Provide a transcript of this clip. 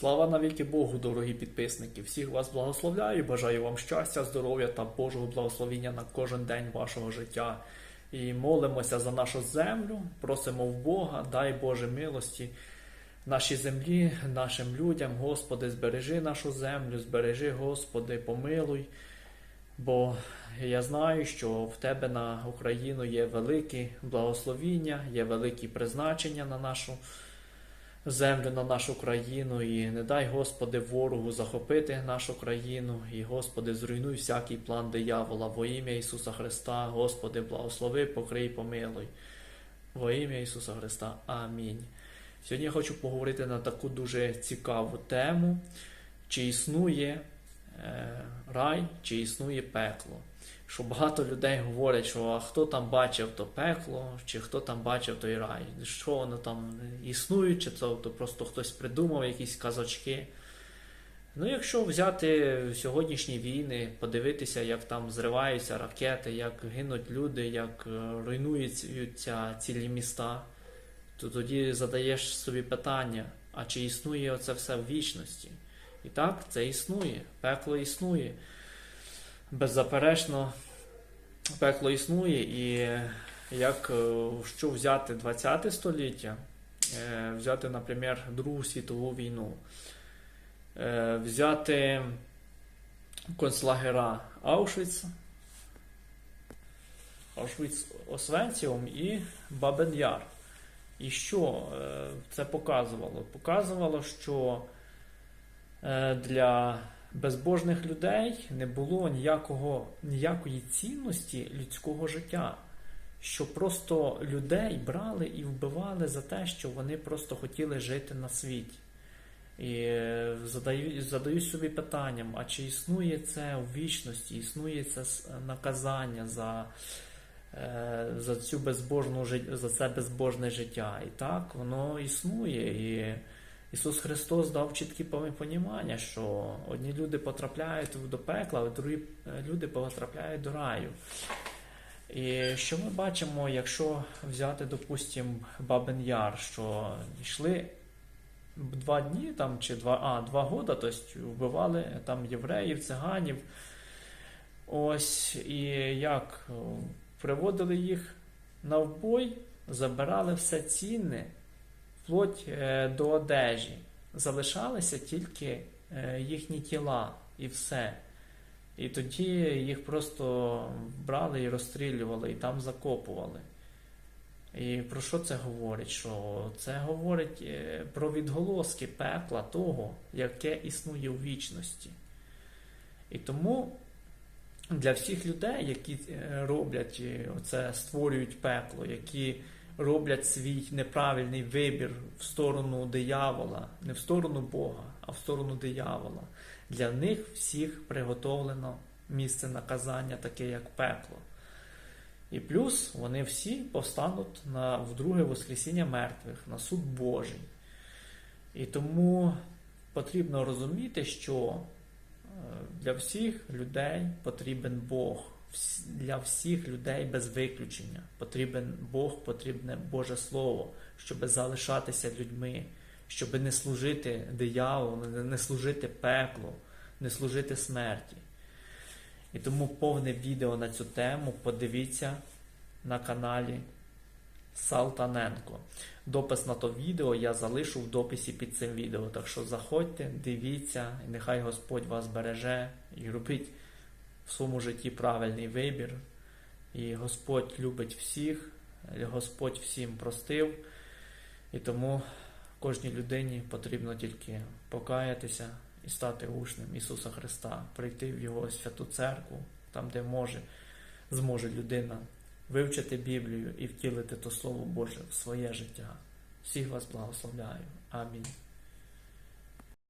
Слава навіки Богу, дорогі підписники! Всіх вас благословляю, бажаю вам щастя, здоров'я та Божого благословіння на кожен день вашого життя. І молимося за нашу землю, просимо в Бога, дай Боже милості нашій землі, нашим людям. Господи, збережи нашу землю, збережи, Господи, помилуй. Бо я знаю, що в Тебе на Україну є великі благословіння, є великі призначення на нашу землю, на нашу країну. І не дай, Господи, ворогу захопити нашу країну. І, Господи, зруйнуй всякий план диявола во ім'я Ісуса Христа. Господи, благослови, покрий, помилуй. Во ім'я Ісуса Христа. Амінь. Сьогодні я хочу поговорити на таку дуже цікаву тему, чи існує рай, чи існує пекло. Що багато людей говорять, що а хто там бачив то пекло, чи хто там бачив той рай, що воно там існує, чи це то просто хтось придумав якісь казочки. Ну, якщо взяти сьогоднішні війни, подивитися, як там зриваються ракети, як гинуть люди, як е, руйнуються цілі міста, то тоді задаєш собі питання, а чи існує оце все в вічності? І так, це існує, пекло існує. Беззаперечно, пекло існує, і як е, що взяти 20 століття, е, взяти, наприклад, Другу світову війну, е, взяти концлагера Аушвіц, Аушвіц Освенціум і Бабен Яр. І що це показувало? Показувало, що для безбожних людей не було ніякого, ніякої цінності людського життя, що просто людей брали і вбивали за те, що вони просто хотіли жити на світі. І е, задаю, задаю собі питанням, а чи існує це у вічності, існує це наказання за, е, за, цю безбожну, за це безбожне життя? І так, воно існує. І Ісус Христос дав чіткі понімання, що одні люди потрапляють до пекла, а другі е, люди потрапляють до раю. І що ми бачимо, якщо взяти, допустимо, Бабин Яр, що йшли два дні там, чи два, а, два года, тобто вбивали там євреїв, циганів. Ось і як е, приводили їх на вбой, забирали все цінне, вплоть е, до одежі. Залишалися тільки е, їхні тіла і все. І тоді їх просто брали і розстрілювали, і там закопували. І про що це говорить? Що це говорить е, про відголоски пекла того, яке існує у вічності. І тому для всіх людей, які роблять оце, створюють пекло, які роблять свій неправильний вибір в сторону диявола, не в сторону Бога, а в сторону диявола, для них всіх приготовлено місце наказання, таке як пекло. І плюс вони всі повстануть на в друге Воскресіння мертвих, на суд Божий. І тому потрібно розуміти, що е, для всіх людей потрібен Бог. Для всіх людей без виключення. Потрібен Бог, потрібне Боже Слово, щоб залишатися людьми, щоб не служити дияволу, не- служити пеклу, не служити смерті. І тому повне відео на цю тему подивіться на каналі Салтаненко. Допис на то відео я залишу в дописі під цим відео. Так що заходьте, дивіться, і нехай Господь вас береже і робить своєму житті правильний вибір. І Господь любить всіх, Господь всім простив. І тому кожній людині потрібно тільки покаятися і стати учнем Ісуса Христа, прийти в Його святу церкву, там, де може, зможе людина вивчити Біблію і втілити то Слово Боже в своє життя. Всіх вас благословляю. Амінь.